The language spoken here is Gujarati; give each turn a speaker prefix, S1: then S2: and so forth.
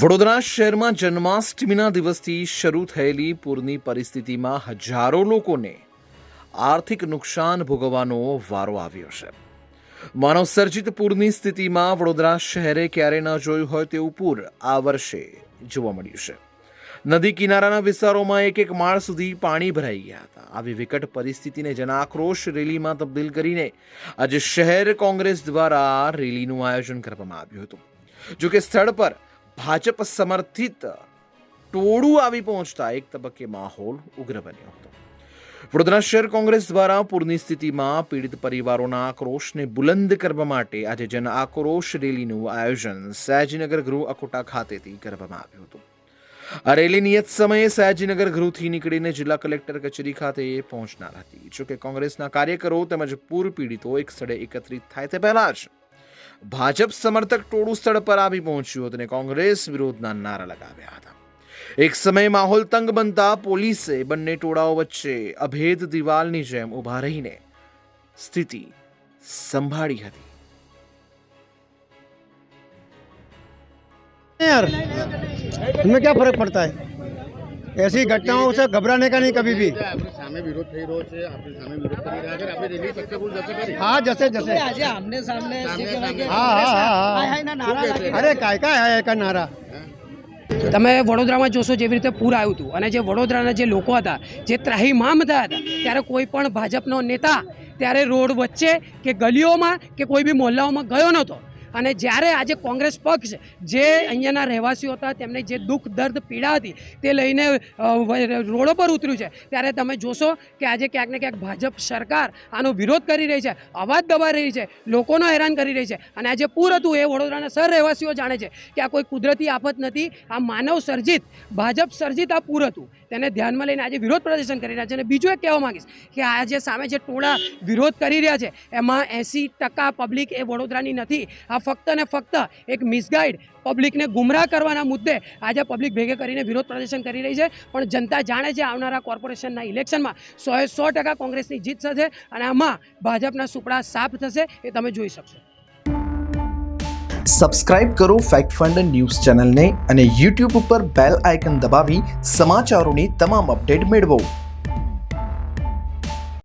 S1: વડોદરા શહેરમાં જન્માષ્ટમીના દિવસથી શરૂ થયેલી પૂરની પરિસ્થિતિમાં હજારો લોકોને આર્થિક નુકસાન ભોગવવાનો વારો આવ્યો છે. માનવસર્જિત પૂરની સ્થિતિમાં વડોદરા શહેરે ક્યારે ન જોયું હોય તેવું પૂર આ વર્ષે જોવા મળ્યું છે. નદી કિનારાના વિસ્તારોમાં એક એક માળ સુધી પાણી ભરાઈ ગયા હતા. આવી વિકટ પરિસ્થિતિને જનાક્રોશ રેલીમાં તબદીલ કરીને આજે શહેર કોંગ્રેસ દ્વારા રેલીનું આયોજન કરવામાં આવ્યું હતું. જોકે સ્થળ પર ભાજપ સમર્થિત ટોળું આવી પહોંચતા એક તબક્કે માહોલ ઉગ્ર બન્યો હતો. વડોદરા શહેર કોંગ્રેસ દ્વારા પૂરની સ્થિતિમાં પીડિત પરિવારોના આક્રોશને બુલંદ કરવા માટે આજે જન આક્રોશ રેલીનું આયોજન સયાજીનગર ગૃહ અકોટા ખાતેથી કરવામાં આવ્યું હતું. આ રેલી નિયત સમયે સયાજીનગર ગૃહથી નીકળીને જિલ્લા કલેક્ટર કચેરી ખાતે પહોંચનાર હતી. જોકે કોંગ્રેસના કાર્યકરો તેમજ પૂર પીડિતો એક સ્થળે એકત્રિત થાય તે પહેલા જ ભાજપ સમર્થક ટોળું સ્થળ પર આવી પહોંચ્યું હતું અને કોંગ્રેસ વિરોધના નારા લગાવ્યા હતા એક સમયે માહોલ તંગ બનતા પોલીસે બંને ટોળાઓ વચ્ચે અભેદ દિવાલની જેમ ઊભા રહીને સ્થિતિ સંભાળી હતી
S2: यार इनमें क्या फर्क पड़ता है ऐसी घटनाओं से घबराने का नहीं कभी भी
S3: આપણી સામે વિરોધ થઈ રહ્યો છે આપણી સામે વિરોધ કરી રહ્યા છે આપણે રેલી સક્સેસફુલ જશે ખરી
S2: हाँ जैसे जैसे
S4: આજે આમને સામને જે કહેવાય કે
S2: હા, હા, હા, હા.
S4: હાય હાયના નારા લાગે
S2: अरे काय काय है का नारा
S5: તમે વડોદરામાં જોશો જેવી રીતે પૂર આવ્યું હતું અને જે વડોદરાના જે લોકો હતા જે ત્રાહીમામ થયા હતા ત્યારે કોઈ પણ ભાજપનો નેતા ત્યારે રોડ વચ્ચે કે ગલીઓમાં કે કોઈ બી મોહલ્લાઓમાં ગયો નહોતો અને જ્યારે આજે કોંગ્રેસ પક્ષ જે અહીંયાના રહેવાસીઓ હતા, તેમને જે દુઃખ, દર્દ, પીડા હતી, તે લઈને રોડો પર ઉતર્યું છે, ત્યારે તમે જોશો કે આજે ક્યાંક ને ક્યાંક ભાજપ સરકાર આનો વિરોધ કરી રહી છે, અવાજ દબાઈ રહી છે, લોકોનો હેરાન કરી રહી છે અને આજે પૂર હતું, એ વડોદરાના સર રહેવાસીઓ જાણે છે કે આ કોઈ કુદરતી આફત નથી, આ માનવ સર્જિત, ભાજપ સર્જિત આ પૂર હતું, તેને ધ્યાનમાં લઈને આજે વિરોધ પ્રદર્શન કરી રહ્યા છે અને બીજું એક કહેવા માંગીશ કે આ જે સામે જે ટોળા વિરોધ કરી રહ્યા છે, એમાં એંસી ટકા પબ્લિક એ વડોદરાની નથી, આ ફક્ત ને ફક્ત એક મિસગાઈડ પબ્લિકને ગુમરાહ કરવાના મુદ્દે આજે પબ્લિક ભેગે કરીને વિરોધ પ્રદર્શન કરી રહી છે. પણ જનતા જાણે છે આવનારા કોર્પોરેશનના ઇલેક્શનમાં સોએ સો ટકા કોંગ્રેસની જીત થશે અને આમાં ભાજપના સુપડા સાફ થશે એ તમે જોઈ શકશો.
S6: સબસ્ક્રાઇબ કરો ફેક્ટ ફંડ ન્યૂઝ ચેનલને અને યુટ્યુબ ઉપર બેલ આઇકન દબાવી સમાચારોની તમામ અપડેટ મેળવો.